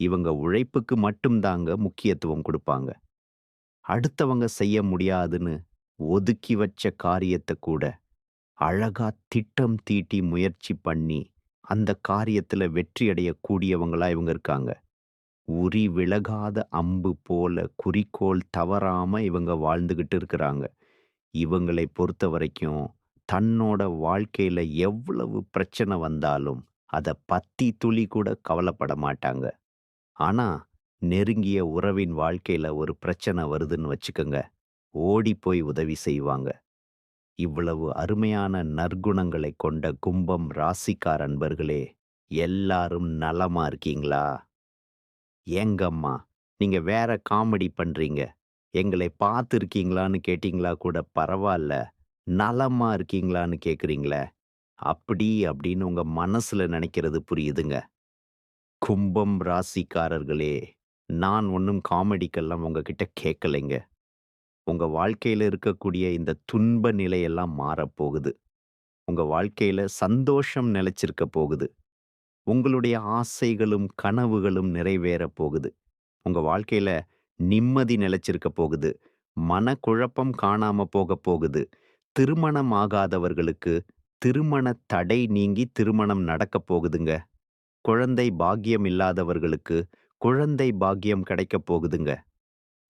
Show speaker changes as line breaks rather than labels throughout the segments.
இவங்க உழைப்புக்கு மட்டும் தாங்க முக்கியத்துவம் கொடுப்பாங்க அடுத்தவங்க செய்ய முடியாதுன்னு ஒதுக்கி வச்ச காரியத்தை கூட, அழகா திட்டம் தீட்டி முயற்சி பண்ணி, அந்த காரியத்துல வெற்றி அடையக்கூடியவங்களா இவங்க இருக்காங்க. உரி விலகாத அம்பு போல குறிக்கோள் தவறாம இவங்க வாழ்ந்துகிட்டு இருக்கிறாங்க. இவங்களை பொறுத்தவரைக்கும், தன்னோட வாழ்க்கையில எவ்வளவு பிரச்சனை வந்தாலும், அத பத்தி துளி கூட கவலைப்பட மாட்டாங்க. ஆனா, நெருங்கிய உறவின் வாழ்க்கையில ஒரு பிரச்சனை வருதுன்னு வச்சுக்கோங்க ஓடி போய் உதவி செய்வாங்க. இவ்வளவு அருமையான நற்குணங்களைக் கொண்ட கும்பம் ராசிக்கார அன்பர்களே, எல்லாரும் நலமா இருக்கீங்களா? ஏங்கம்மா, நீங்க வேற காமெடி பண்றீங்க. எங்களை பார்த்திருக்கீங்களான்னு கேட்டீங்களா கூட பரவாயில்ல நலமா இருக்கீங்களான்னு கேட்குறீங்களே, அப்படி அப்படின்னு உங்க மனசுல நினைக்கிறது புரியுதுங்க. கும்பம் ராசிக்காரர்களே, நான் ஒன்றும் காமெடிக்கெல்லாம் உங்ககிட்ட கேட்கலைங்க. உங்க வாழ்க்கையில இருக்கக்கூடிய இந்த துன்ப நிலையெல்லாம் மாறப்போகுது. உங்க வாழ்க்கையில சந்தோஷம் நிலச்சிருக்க போகுது. உங்களுடைய ஆசைகளும், கனவுகளும் நிறைவேறப் போகுது. உங்க வாழ்க்கையில நிம்மதி நிலச்சிருக்க போகுது. மனக்குழப்பம் காணாம போகப் போகுது. திருமணம் ஆகாதவர்களுக்கு திருமண தடை நீங்கி திருமணம் நடக்கப் போகுதுங்க. குழந்தை பாக்கியம் இல்லாதவர்களுக்கு குழந்தை பாக்கியம் கிடைக்கப் போகுதுங்க.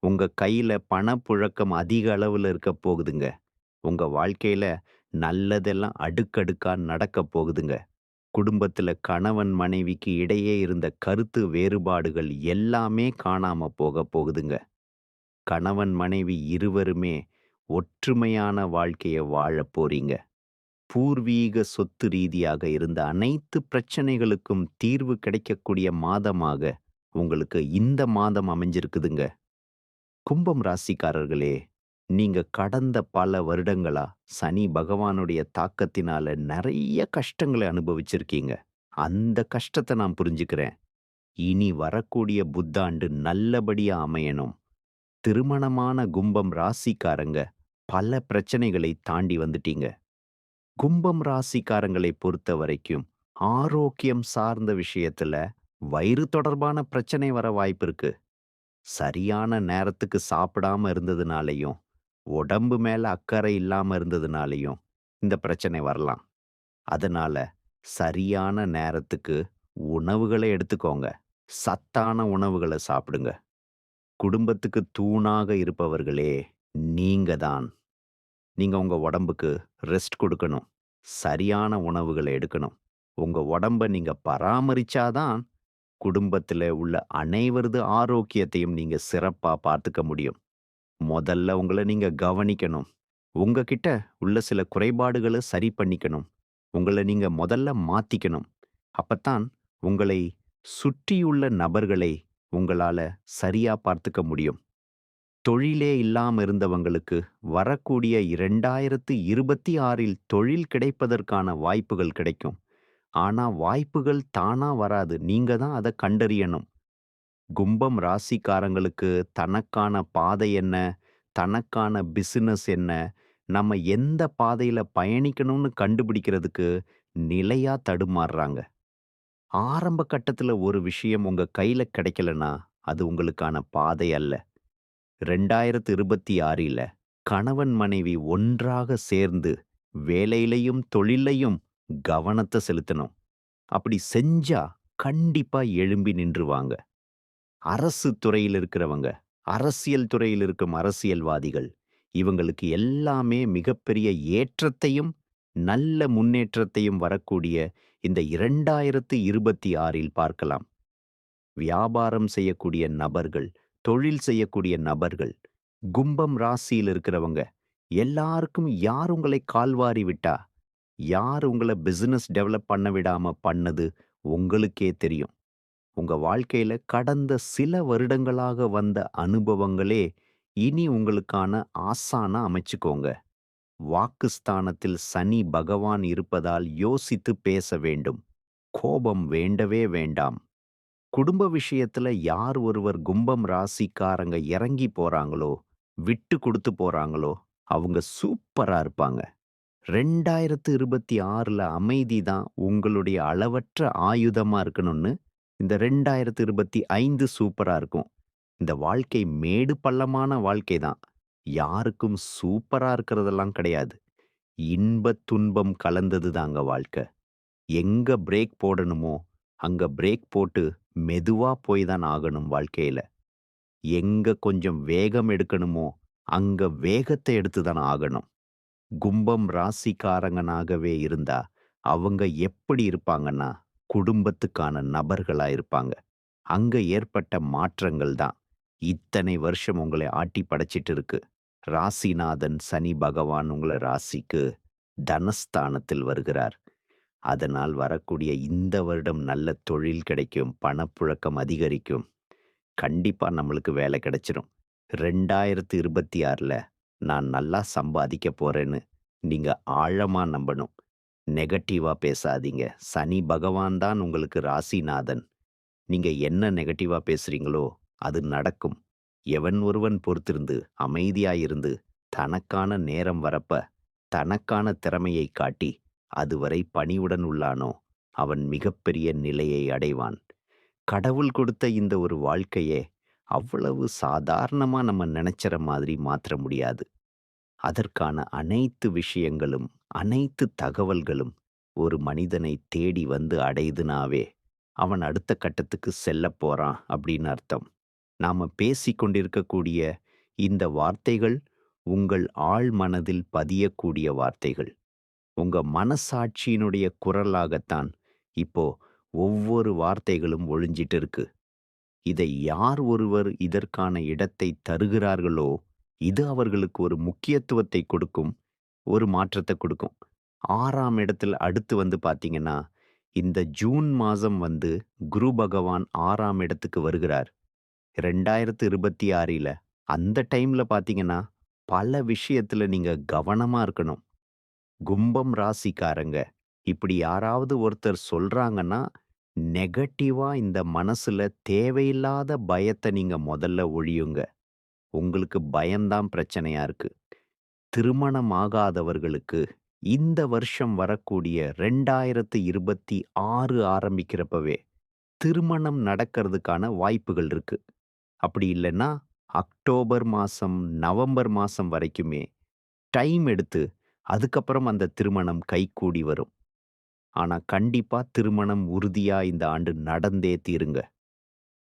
உங்க கையில பணப்புழக்கம் அதிக அளவுல இருக்கப் போகுதுங்க. உங்க வாழ்க்கையில நல்லதெல்லாம் அடுக்கடுக்கா நடக்கப் போகுதுங்க. குடும்பத்துல கணவன் மனைவிக்கு இடையே இருந்த கருத்து வேறுபாடுகள் எல்லாமே காணாம போகப் போகுதுங்க. கணவன் மனைவி இருவருமே ஒற்றுமையான வாழ்க்கைய வாழப் போறீங்க. பூர்வீக சொத்து ரீதியாக இருந்த அனைத்து பிரச்சனைகளுக்கும் தீர்வு கிடைக்கக்கூடிய மாதமாக உங்களுக்கு இந்த மாதம் அமைஞ்சிருக்குதுங்க. கும்பம் ராசிக்காரர்களே, நீங்க கடந்த பல வருடங்களா சனி பகவானுடைய தாக்கத்தினால நிறைய கஷ்டங்களை அனுபவிச்சிருக்கீங்க. அந்த கஷ்டத்த நான் புரிஞ்சுக்கிறேன். இனி வரக்கூடிய புத்தாண்டு நல்லபடியா அமையணும். திருமணமான கும்பம் ராசிக்காரங்க பல பிரச்சனைகளை தாண்டி வந்துட்டீங்க. கும்பம் ராசிக்காரங்களை பொறுத்த வரைக்கும் ஆரோக்கியம் சார்ந்த விஷயத்துல வயிறு தொடர்பான பிரச்சனை வர வாய்ப்பிருக்கு. சரியான நேரத்துக்கு சாப்பிடாம இருந்ததுனாலயும், உடம்பு மேல அக்கறை இல்லாம இருந்ததுனாலயும் இந்த பிரச்சனை வரலாம். அதனால சரியான நேரத்துக்கு உணவுகளை எடுத்துக்கோங்க. சத்தான உணவுகளை சாப்பிடுங்க. குடும்பத்துக்கு தூணாக இருப்பவர்களே நீங்க தான். நீங்க உங்க உடம்புக்கு ரெஸ்ட் கொடுக்கணும் சரியான உணவுகளை எடுக்கணும். உங்க உடம்ப நீங்க பராமரிச்சா தான், உள்ள அனைவரது ஆரோக்கியத்தையும் நீங்க சிறப்பா பார்த்துக்க முடியும். முதல்ல உங்கள நீங்க கவனிக்கணும். உங்ககிட்ட உள்ள சில குறைபாடுகள சரி பண்ணிக்கணும். உங்கள நீங்க முதல்ல மாத்திக்கணும். அப்பத்தான் உங்களை சுற்றியுள்ள நபர்களை உங்களால சரியா பார்த்துக்க முடியும். தொழிலே இல்லாம இருந்தவங்களுக்கு வரக்கூடிய 2026ல் தொழில் கிடைப்பதற்கான வாய்ப்புகள் கிடைக்கும். ஆனா வாய்ப்புகள் தானா வராது. நீங்க தான் அத கண்டறியணும். கும்பம் ராசிக்காரங்களுக்கு தனக்கான பாதை என்ன? தனக்கான பிசினஸ் என்ன? நம்ம எந்த பாதையில பயணிக்கணும்னு கண்டுபிடிக்கிறதுக்கு நிலையா தடுமாறுறாங்க. ஆரம்ப கட்டத்துல ஒரு விஷயம் உங்க கையில கிடைக்கலனா, அது உங்களுக்கான பாதை அல்ல. 2026ல கணவன் மனைவி ஒன்றாக சேர்ந்து வேலையிலயும், தொழில்லயும் கவனத்தை செலுத்தணும். அப்படி செஞ்சா கண்டிப்பா எழும்பி நின்றுவாங்க. அரசு துறையில இருக்கிறவங்க, அரசியல் துறையில் இருக்கும் அரசியல்வாதிகள், இவங்களுக்கு எல்லாமே மிகப்பெரிய ஏற்றத்தையும், நல்ல முன்னேற்றத்தையும் வரக்கூடிய இந்த 2026ல் பார்க்கலாம். வியாபாரம் செய்யக்கூடிய நபர்கள், தொழில் செய்யக்கூடிய நபர்கள், கும்பம் ராசியில இருக்கிறவங்க, எல்லாருக்கும் யார் உங்களை கால்வாரி விட்டா? யார் உங்கள பிசினஸ் டெவலப் பண்ண விடாம பண்ணது உங்களுக்கே தெரியும். உங்க வாழ்க்கையில கடந்த சில வருடங்களாக வந்த அனுபவங்களே இனி உங்களுக்கான ஆசானா அமைச்சுக்கோங்க. வாக்குஸ்தானத்தில் சனி பகவான் இருப்பதால் யோசித்து பேச வேண்டும். கோபம் வேண்டவே வேண்டாம். குடும்ப விஷயத்துல யார் ஒருவர் கும்பம் ராசிக்காரங்க இறங்கி போறாங்களோ, விட்டு குடுத்து போறாங்களோ, அவங்க சூப்பரா இருப்பாங்க. 2026ல அமைதி தான் உங்களுடைய அளவற்ற ஆயுதமா இருக்கணும்னு, இந்த 2025 சூப்பரா இருக்கும். இந்த வாழ்க்கை மேடு பள்ளமான வாழ்க்கை தான். யாருக்கும் சூப்பரா இருக்கிறதெல்லாம் கிடையாது. இன்ப, துன்பம் கலந்தது தாங்க வாழ்க்கை. எங்க பிரேக் போடணுமோ, அங்க பிரேக் போட்டு மெதுவா போய் தான் ஆகணும் வாழ்க்கையில. எங்க கொஞ்சம் வேகம் எடுக்கணுமோ, அங்க வேகத்தை எடுத்து தான் ஆகணும். கும்பம் ராசிக்காரங்கனாகவே இருந்தா, அவங்க எப்படி இருப்பாங்கன்னா, குடும்பத்துக்கான நபர்களா இருப்பாங்க. அங்க ஏற்பட்ட மாற்றங்கள் தான், இத்தனை வருஷம் உங்களை ஆட்டி படைச்சிட்டு இருக்கு. ராசிநாதன் சனி பகவான் உங்களை ராசிக்கு தனஸ்தானத்தில் வருகிறார். அதனால் வரக்கூடிய இந்த வருடம் நல்ல தொழில் கிடைக்கும், பணப்புழக்கம் அதிகரிக்கும். கண்டிப்பா நம்மளுக்கு வேலை கிடைச்சிரும். 2026ல நான் நல்லா சம்பாதிக்க போறேன்னு நீங்க ஆழமா நம்பணும். நெகட்டிவா பேசாதீங்க. சனி பகவான் தான் உங்களுக்கு ராசிநாதன். நீங்க என்ன நெகட்டிவா பேசுறீங்களோ, அது நடக்கும். எவன் ஒருவன் பொறுத்திருந்து, அமைதியாயிருந்து, தனக்கான நேரம் வரப்ப, தனக்கான திறமையை காட்டி, அதுவரை பணிவுடன் உள்ளானோ, அவன் மிகப்பெரிய நிலையை அடைவான். கடவுள் கொடுத்த இந்த ஒரு வாழ்க்கையே, அவ்வளவு சாதாரணமா நம்ம நினைச்சற மாதிரி மாற்ற முடியாது. அதற்கான அனைத்து விஷயங்களும், அனைத்து தகவல்களும் ஒரு மனிதனை தேடி வந்து அடையுதுனாவே, அவன் அடுத்த கட்டத்துக்கு செல்லப் போறான் அப்படின்னு அர்த்தம். நாம பேசிக் கொண்டிருக்கக்கூடிய இந்த வார்த்தைகள், உங்கள் ஆழ் மனதில் பதியக்கூடிய வார்த்தைகள். உங்க மனசாட்சியினுடைய குரலாகத்தான் இப்போ ஒவ்வொரு வார்த்தைகளும் ஒழிஞ்சிட்டு இருக்கு. இதை யார் ஒருவர் இதற்கான இடத்தை தருகிறார்களோ, இது அவர்களுக்கு ஒரு முக்கியத்துவத்தை கொடுக்கும். ஒரு மாற்றத்தை கொடுக்கும் ஆறாம் இடத்துல அடுத்து வந்து பார்த்தீங்கன்னா, இந்த ஜூன் மாதம் வந்து குரு பகவான் ஆறாம் இடத்துக்கு வருகிறார். 2026ல அந்த டைம்ல பார்த்தீங்கன்னா, பல விஷயத்துல நீங்க கவனமா இருக்கணும். கும்பம் ராசிக்காரங்க, இப்படி யாராவது ஒருத்தர் சொல்றாங்கன்னா, நெகட்டிவா இந்த மனசுல தேவையில்லாத பயத்த நீங்க முதல்ல ஒழியுங்க. உங்களுக்கு பயம்தான் பிரச்சனையா இருக்கு. திருமணம் ஆகாதவர்களுக்கு இந்த வருஷம் வரக்கூடிய 2026 ஆரம்பிக்கிறப்பவே, திருமணம் நடக்கிறதுக்கான வாய்ப்புகள் இருக்கு. அப்படி இல்லைன்னா அக்டோபர் மாசம், நவம்பர் மாசம் வரைக்குமே டைம் எடுத்து, அதுக்கப்புறம் அந்த திருமணம் கைகூடி வரும். ஆனா கண்டிப்பா திருமணம் உறுதியா இந்த ஆண்டு நடந்தே தீருங்க.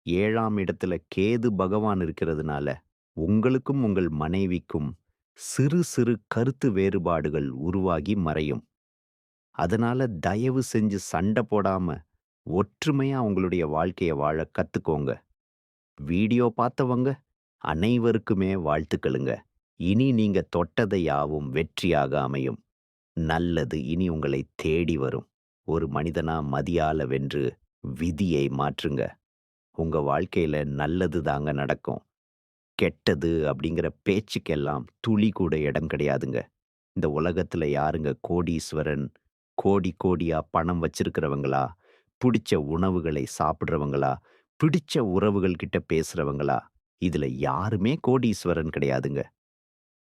ஏழாம் இடத்துல கேது பகவான் இருக்கிறதுனால, உங்களுக்கும் உங்கள் மனைவிக்கும் சிறு சிறு கருத்து வேறுபாடுகள் உருவாகி மறையும். அதனால தயவு செஞ்சு சண்டை போடாம, ஒற்றுமையா உங்களுடைய வாழ்க்கைய வாழ கத்துக்கோங்க. வீடியோ பார்த்தவங்க அனைவருக்குமே வாழ்த்துக்களுங்க. இனி நீங்க தொட்டதையாவும் வெற்றியாக அமையும். நல்லது இனி உங்களை தேடி வரும். ஒரு மனிதனா மதியால வென்று விதியை மாற்றுங்க. உங்க வாழ்க்கையில நல்லது தாங்க நடக்கும். கெட்டது அப்படிங்கிற பேச்சுக்கெல்லாம் துளி கூட இடம் கிடையாதுங்க. இந்த உலகத்துல யாருங்க கோடீஸ்வரன், கோடி கோடியா பணம் வச்சிருக்கிறவங்களா, பிடிச்ச உணவுகளை சாப்பிடுறவங்களா, பிடிச்ச உறவுகள் கிட்ட பேசுறவங்களா, இதுல யாருமே கோடீஸ்வரன் கிடையாதுங்க.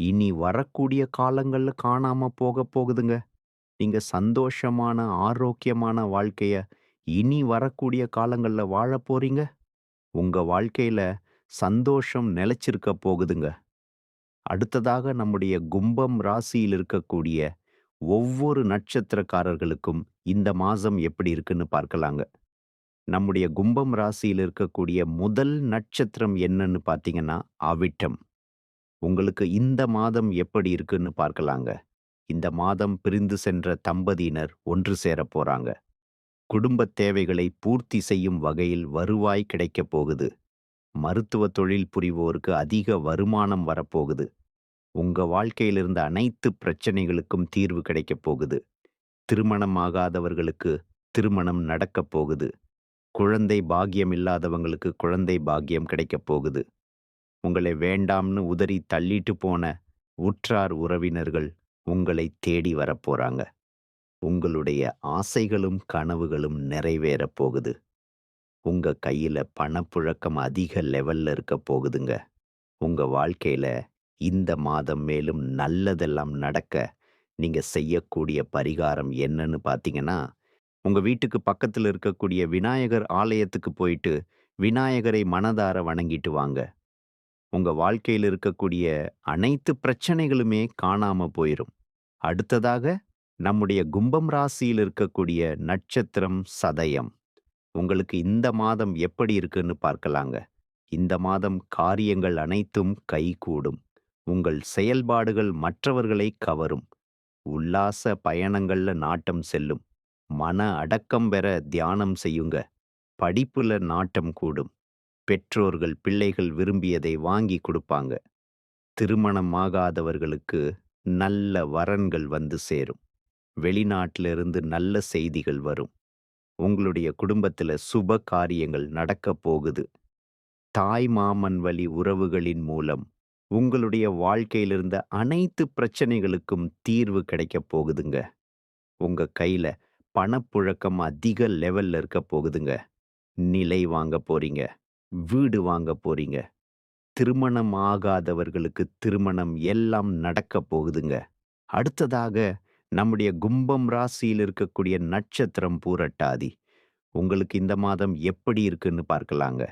இனி வரக்கூடிய காலங்கள்ல காணாம போக போகுதுங்க. நீங்க சந்தோஷமான, ஆரோக்கியமான வாழ்க்கைய இனி வரக்கூடிய காலங்கள்ல வாழப் போறீங்க. உங்க வாழ்க்கையில சந்தோஷம் நிலச்சிருக்க போகுதுங்க. அடுத்ததாக நம்முடைய கும்பம் ராசியில் இருக்கக்கூடிய ஒவ்வொரு நட்சத்திரக்காரர்களுக்கும் இந்த மாசம் எப்படி இருக்குன்னு பார்க்கலாங்க. நம்முடைய கும்பம் ராசியில இருக்கக்கூடிய முதல் நட்சத்திரம் என்னன்னு பார்த்தீங்கன்னா, அவிட்டம். உங்களுக்கு இந்த மாதம் எப்படி இருக்குன்னு பார்க்கலாங்க. இந்த மாதம் பிரிந்து சென்ற தம்பதியினர் ஒன்று சேரப் போறாங்க. குடும்பத் தேவைகளை பூர்த்தி செய்யும் வகையில் வருவாய் கிடைக்கப் போகுது. மருத்துவ தொழில் புரிவோருக்கு அதிக வருமானம் வரப்போகுது. உங்க வாழ்க்கையிலிருந்த அனைத்து பிரச்சனைகளுக்கும் தீர்வு கிடைக்கப் போகுது. திருமணம் ஆகாதவர்களுக்கு திருமணம் நடக்கப் போகுது. குழந்தை பாக்கியம் இல்லாதவங்களுக்கு குழந்தை பாக்கியம் கிடைக்கப் போகுது. உங்களை வேண்டாம்னு உதறி தள்ளிட்டு போன உற்றார் உறவினர்கள் உங்களை தேடி வரப்போறாங்க. உங்களுடைய ஆசைகளும் கனவுகளும் நிறைவேறப் போகுது. உங்க கையில பணப்புழக்கம் அதிக லெவல்ல இருக்க போகுதுங்க. உங்க வாழ்க்கையில இந்த மாதம் மேலும் நல்லதெல்லாம் நடக்க நீங்க செய்யக்கூடிய பரிகாரம் என்னன்னு பார்த்தீங்கன்னா, உங்க வீட்டுக்கு பக்கத்துல இருக்கக்கூடிய விநாயகர் ஆலயத்துக்கு போயிட்டு விநாயகரை மனதார வணங்கிட்டு வாங்க. உங்க வாழ்க்கையில இருக்கக்கூடிய அனைத்து பிரச்சனைகளுமே காணாம போயிரும். அடுத்ததாக நம்முடைய கும்பம் ராசியில் இருக்கக்கூடிய நட்சத்திரம் சதயம். உங்களுக்கு இந்த மாதம் எப்படி இருக்குன்னு பார்க்கலாங்க. இந்த மாதம் காரியங்கள் அனைத்தும் கைகூடும். உங்கள் செயல்பாடுகள் மற்றவர்களை கவரும். உல்லாச பயணங்கள்ல நாட்டம் செல்லும். மன அடக்கம் பெற தியானம் செய்யுங்க. படிப்புல நாட்டம் கூடும். பெற்றோர்கள் பிள்ளைகள் விரும்பியதை வாங்கி கொடுப்பாங்க. திருமணமாகாதவர்களுக்கு நல்ல வரன்கள் வந்து சேரும். வெளிநாட்டிலிருந்து நல்ல செய்திகள் வரும். உங்களுடைய குடும்பத்துல சுப காரியங்கள் நடக்கப் போகுது. தாய் மாமன் வழி உறவுகளின் மூலம் உங்களுடைய வாழ்க்கையிலிருந்த அனைத்து பிரச்சனைகளுக்கும் தீர்வு கிடைக்கப் போகுதுங்க. உங்க கையில பணப்புழக்கம் அதிக லெவல்ல இருக்க போகுதுங்க. நிலை வாங்க போறீங்க. வீடு வாங்க போறீங்க. திருமணம் ஆகாதவர்களுக்கு திருமணம் எல்லாம் நடக்கப் போகுதுங்க. அடுத்ததாக நம்முடைய கும்பம் ராசியில் இருக்கக்கூடிய நட்சத்திரம் பூரட்டாதி. உங்களுக்கு இந்த மாதம் எப்படி இருக்குன்னு பார்க்கலாங்க.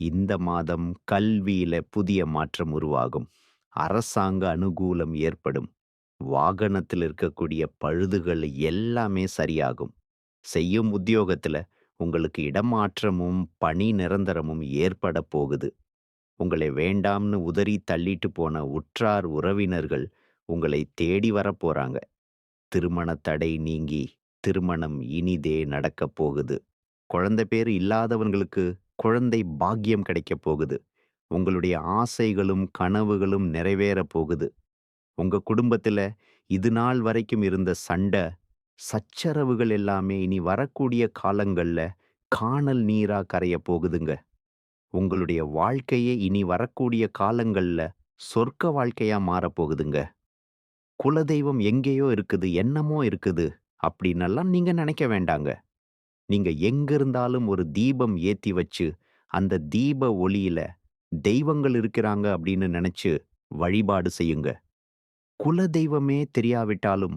இந்த மாதம் கல்வியில புதிய மாற்றம் உருவாகும். அரசாங்க அனுகூலம் ஏற்படும். வாகனத்தில் இருக்கக்கூடிய பழுதுகள் எல்லாமே சரியாகும். செய்யும் உத்தியோகத்துல உங்களுக்கு இடமாற்றமும், பணி நிரந்தரமும் ஏற்படப் போகுது. உங்களை வேண்டாம்னு உதறி தள்ளிட்டு போன உற்றார் உறவினர்கள் உங்களை தேடி வரப்போறாங்க. திருமண தடை நீங்கி திருமணம் இனிதே நடக்கப் போகுது. குழந்தை பேரு இல்லாதவங்களுக்கு குழந்தை பாக்கியம் கிடைக்கப் போகுது. உங்களுடைய ஆசைகளும், கனவுகளும் நிறைவேறப் போகுது. உங்க குடும்பத்துல இது நாள் வரைக்கும் இருந்த சண்டை சச்சரவுகள் எல்லாமே இனி வரக்கூடிய காலங்கள்ல கானல் நீரா கரையப் போகுதுங்க. உங்களுடைய வாழ்க்கையே இனி வரக்கூடிய காலங்கள்ல சொர்க்க வாழ்க்கையா மாறப்போகுதுங்க குலதெய்வம் எங்கேயோ இருக்குது, என்னமோ இருக்குது அப்படின்னெல்லாம் நீங்க நினைக்க வேண்டாங்க. நீங்க எங்க இருந்தாலும் ஒரு தீபம் ஏத்தி வச்சு, அந்த தீப ஒளியில தெய்வங்கள் இருக்கிறாங்க அப்படின்னு நினைச்சு வழிபாடு செய்யுங்க. குலதெய்வமே தெரியாவிட்டாலும்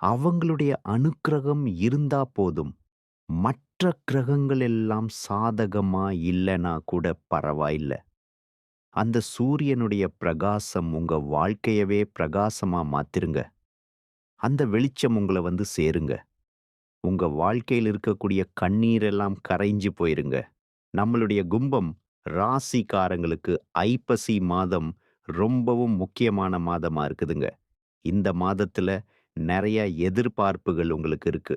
அவங்களுடைய அனுக்கிரகம் இருந்தா போதும். மற்ற கிரகங்கள் எல்லாம் சாதகமா இல்லனா கூட பரவாயில்ல. அந்த சூரியனுடைய பிரகாசம் உங்க வாழ்க்கையவே பிரகாசமா மாத்திருங்க. அந்த வெளிச்சம் உங்கள வந்து சேருங்க. உங்க வாழ்க்கையில் இருக்கக்கூடிய கண்ணீரெல்லாம் கரைஞ்சு போயிருங்க. நம்மளுடைய கும்பம் ராசிக்காரங்களுக்கு ஐப்பசி மாதம் ரொம்பவும் முக்கியமான மாதமா இருக்குதுங்க. இந்த மாதத்துல நிறைய எதிர்பார்ப்புகள் உங்களுக்கு இருக்கு.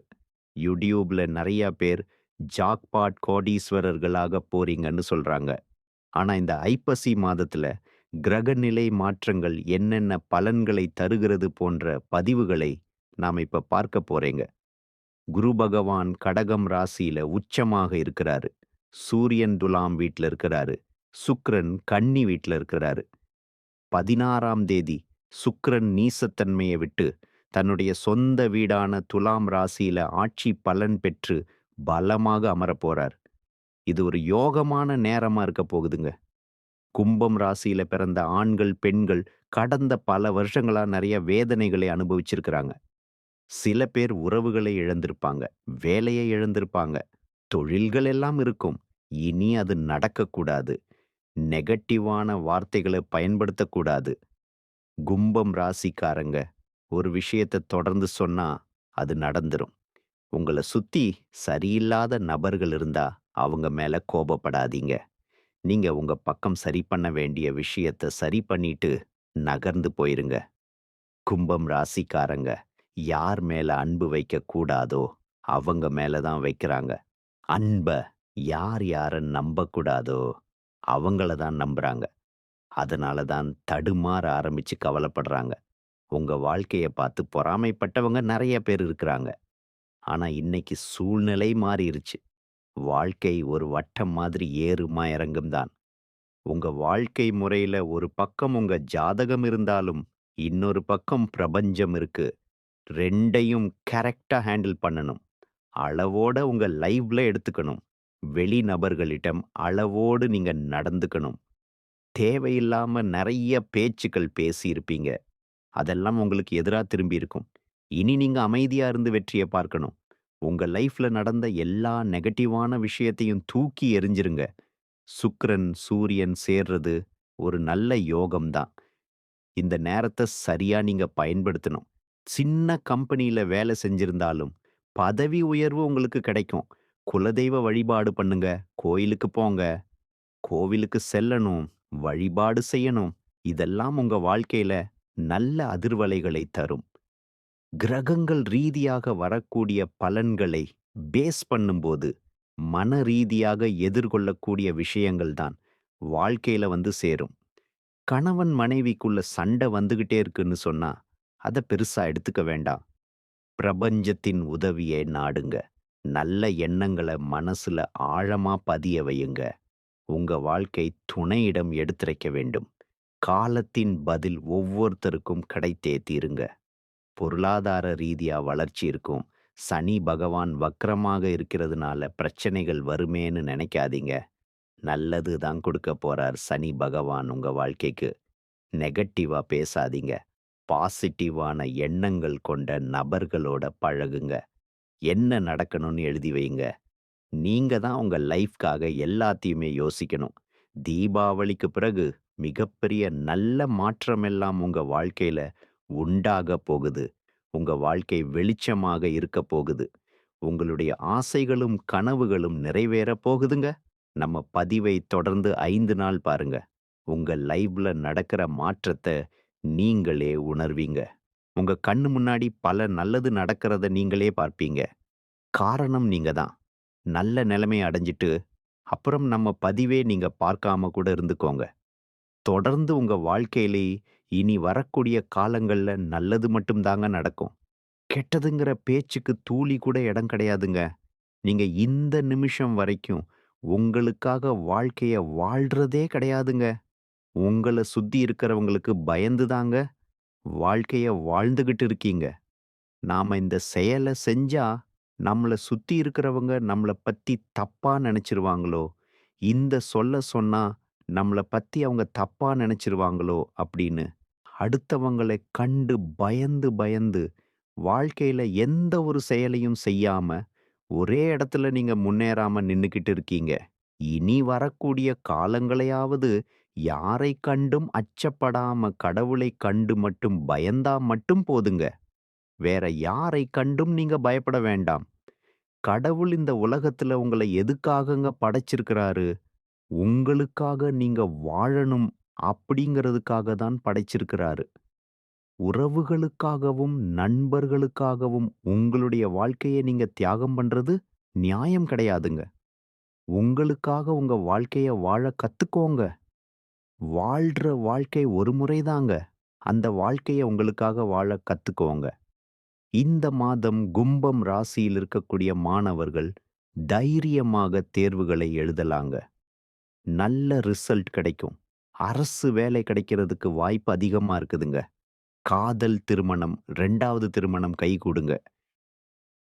யூடியூப்ல நிறைய பேர் ஜாக்பாட் கோடீஸ்வரர்களாக போறீங்கன்னு சொல்றாங்க. ஆனா இந்த ஐப்பசி மாதத்துல கிரகநிலை மாற்றங்கள் என்னென்ன பலன்களை தருகிறது போன்ற பதிவுகளை நாம இப்ப பார்க்க போறேங்க. குரு பகவான் கடகம் ராசியில் உச்சமாக இருக்கிறாரு. சூரியன் துலாம் வீட்டில் இருக்கிறாரு. சுக்ரன் கன்னி வீட்டில் இருக்கிறாரு. 16ஆம் தேதி சுக்ரன் நீசத்தன்மையை விட்டு தன்னுடைய சொந்த வீடான துலாம் ராசியில ஆட்சி பலன் பெற்று பலமாக அமரப் போறார். இது ஒரு யோகமான நேரமா இருக்க போகுதுங்க. கும்பம் ராசியில பிறந்த ஆண்கள், பெண்கள் கடந்த பல வருஷங்களா நிறைய வேதனைகளை அனுபவிச்சிருக்கிறாங்க. சில பேர் உறவுகளை இழந்திருப்பாங்க. வேலையை இழந்திருப்பாங்க. தொழில்கள் எல்லாம் இருக்கும். இனி அது நடக்கக்கூடாது. நெகட்டிவான வார்த்தைகளை பயன்படுத்தக்கூடாது. கும்பம் ராசிக்காரங்க ஒரு விஷயத்த தொடர்ந்து சொன்னா அது நடந்துரும். உங்கள சுத்தி சரியில்லாத நபர்கள் இருந்தா அவங்க மேல கோபப்படாதீங்க. நீங்க உங்க பக்கம் சரி பண்ண வேண்டிய விஷயத்த சரி பண்ணிட்டு நகர்ந்து போயிருங்க. கும்பம் ராசிக்காரங்க யார் மேல அன்பு வைக்க கூடாதோ அவங்க மேல தான் வைக்கிறாங்க. அன்ப யார் யார நம்பக்கூடாதோ அவங்கள தான் நம்புறாங்க. அதனால தான் தடுமாற ஆரம்பிச்சு கவலைப்படுறாங்க. உங்க வாழ்க்கைய பார்த்து பொறாமைப்பட்டவங்க நிறைய பேர் இருக்கிறாங்க. ஆனா இன்னைக்கு சூழ்நிலை மாறிடுச்சு வாழ்க்கை ஒரு வட்டம் மாதிரி ஏறுமா இறங்கும் தான். உங்க வாழ்க்கை முறையில ஒரு பக்கம் உங்க ஜாதகம் இருந்தாலும், இன்னொரு பக்கம் பிரபஞ்சம் இருக்கு. ரெண்டையும் கரெக்டா ஹேண்டில் பண்ணணும். அளவோட உங்க லைவ்ல எடுத்துக்கணும். வெளி நபர்களிடம் அளவோடு நீங்க நடந்துக்கணும். தேவையில்லாம நிறைய பேச்சுக்கள் பேசியிருப்பீங்க. அதெல்லாம் உங்களுக்கு எதிரா திரும்பியிருக்கும். இனி நீங்க அமைதியா இருந்து வெற்றியை பார்க்கணும். உங்க லைஃப்ல நடந்த எல்லா நெகட்டிவான விஷயத்தையும் தூக்கி எறிஞ்சிருங்க. சுக்ரன் சூரியன் சேர்றது ஒரு நல்ல யோகம் தான். இந்த நேரத்த சரியா நீங்க பயன்படுத்தணும். சின்ன கம்பெனியில் வேலை செஞ்சிருந்தாலும், பதவி உயர்வு உங்களுக்கு கிடைக்கும். குலதெய்வ வழிபாடு பண்ணுங்க. கோயிலுக்கு போங்க. கோவிலுக்கு செல்லணும். வழிபாடு செய்யணும். இதெல்லாம் உங்க வாழ்க்கையில நல்ல அதிர்வலைகளை தரும். கிரகங்கள் ரீதியாக வரக்கூடிய பலன்களை பேஸ் பண்ணும்போது, மன ரீதியாக எதிர்கொள்ளக்கூடிய விஷயங்கள் தான் வாழ்க்கையில வந்து சேரும். கணவன் மனைவிக்குள்ள சண்டை வந்துகிட்டே இருக்குன்னு சொன்னா, அத பெருசா எடுத்துக்க வேண்டாம். பிரபஞ்சத்தின் உதவியை நாடுங்க. நல்ல எண்ணங்கள மனசுல ஆழமா பதிய வையுங்க. உங்க வாழ்க்கை துணையிடம் எடுத்துரைக்க வேண்டும். காலத்தின் பதில் ஒவ்வொருத்தருக்கும் கிடைத்தே தீருங்க. பொருளாதார ரீதியா வளர்ச்சி இருக்கும். சனி பகவான் வக்கரமாக இருக்கிறதுனால பிரச்சனைகள் வருமேன்னு நினைக்காதீங்க நல்லது தான் கொடுக்க போறார் சனி பகவான் உங்க வாழ்க்கைக்கு. நெகட்டிவா பேசாதீங்க. பாசிட்டிவான எண்ணங்கள் கொண்ட நபர்களோட பழகுங்க. என்ன நடக்கணும்னு எழுதி வையுங்க. நீங்க தான் உங்க லைஃப்காக எல்லாத்தையுமே யோசிக்கணும். தீபாவளிக்கு பிறகு மிகப்பெரிய நல்ல மாற்றமெல்லாம் உங்க வாழ்க்கையில உண்டாகப் போகுது. உங்க வாழ்க்கை வெளிச்சமாக இருக்கப் போகுது. உங்களுடைய ஆசைகளும், கனவுகளும் நிறைவேறப் போகுதுங்க. நம்ம பதிவை தொடர்ந்து 5 நாள் பாருங்க. உங்க லைஃப்ல நடக்கிற மாற்றத்த நீங்களே உணர்வீங்க. உங்க கண்ணு முன்னாடி பல நல்லது நடக்கிறத நீங்களே பார்ப்பீங்க. காரணம் நீங்க தான். நல்ல நிலைமை அடைஞ்சிட்டு, அப்புறம் நம்ம பதிவே நீங்க பார்க்காம கூட இருந்துக்கோங்க. தொடர்ந்து உங்க வாழ்க்கையிலே இனி வரக்கூடிய காலங்கள்ல நல்லது மட்டும் தாங்க நடக்கும். கெட்டதுங்கிற பேச்சுக்கு தூளி கூட இடம் கிடையாதுங்க. நீங்க இந்த நிமிஷம் வரைக்கும் உங்களுக்காக வாழ்க்கைய வாழ்றதே கிடையாதுங்க. உங்கள சுத்தி இருக்கிறவங்களுக்கு பயந்து தாங்க வாழ்க்கைய வாழ்ந்துகிட்டு இருக்கீங்க. நாம இந்த செயல செஞ்சா, நம்மள சுத்தி இருக்கிறவங்க நம்மள பத்தி தப்பா நினைச்சிருவாங்களோ இந்த சொல்ல சொன்னா நம்மள பத்தி அவங்க தப்பா நினச்சிருவாங்களோ அப்படின்னு, அடுத்தவங்கள கண்டு பயந்து பயந்து வாழ்க்கையில எந்த ஒரு செயலையும் செய்யாம, ஒரே இடத்துல நீங்க முன்னேறாம நின்னுகிட்டு இருக்கீங்க. இனி வரக்கூடிய காலங்களையாவது யாரைக் கண்டும் அச்சப்படாம கடவுளைக் கண்டு மட்டும் பயந்தா மட்டும் போதுங்க. வேற யாரைக் கண்டும் நீங்க பயப்பட வேண்டாம். கடவுள் இந்த உலகத்துல உங்கள எதுக்காகங்க படைச்சிருக்கிறாரு? உங்களுக்காக நீங்க வாழணும் அப்படிங்கிறதுக்காக தான் படைச்சிருக்கிறாரு. உறவுகளுக்காகவும், நண்பர்களுக்காகவும் உங்களுடைய வாழ்க்கைய நீங்க தியாகம் பண்றது நியாயம் கிடையாதுங்க. உங்களுக்காக உங்க வாழ்க்கைய வாழ கத்துக்கோங்க. வாழ்ற வாழ்க்கை ஒரு முறை தாங்க. அந்த வாழ்க்கைய உங்களுக்காக வாழ கத்துக்கோங்க. இந்த மாதம் கும்பம் ராசியில் இருக்கக்கூடிய மாணவர்கள் தைரியமாக தேர்வுகளை எழுதலாங்க. நல்ல ரிசல்ட் கிடைக்கும். அரசு வேலை கிடைக்கிறதுக்கு வாய்ப்பு அதிகமா இருக்குதுங்க. காதல் திருமணம், ரெண்டாவது திருமணம் கைகூடுங்க.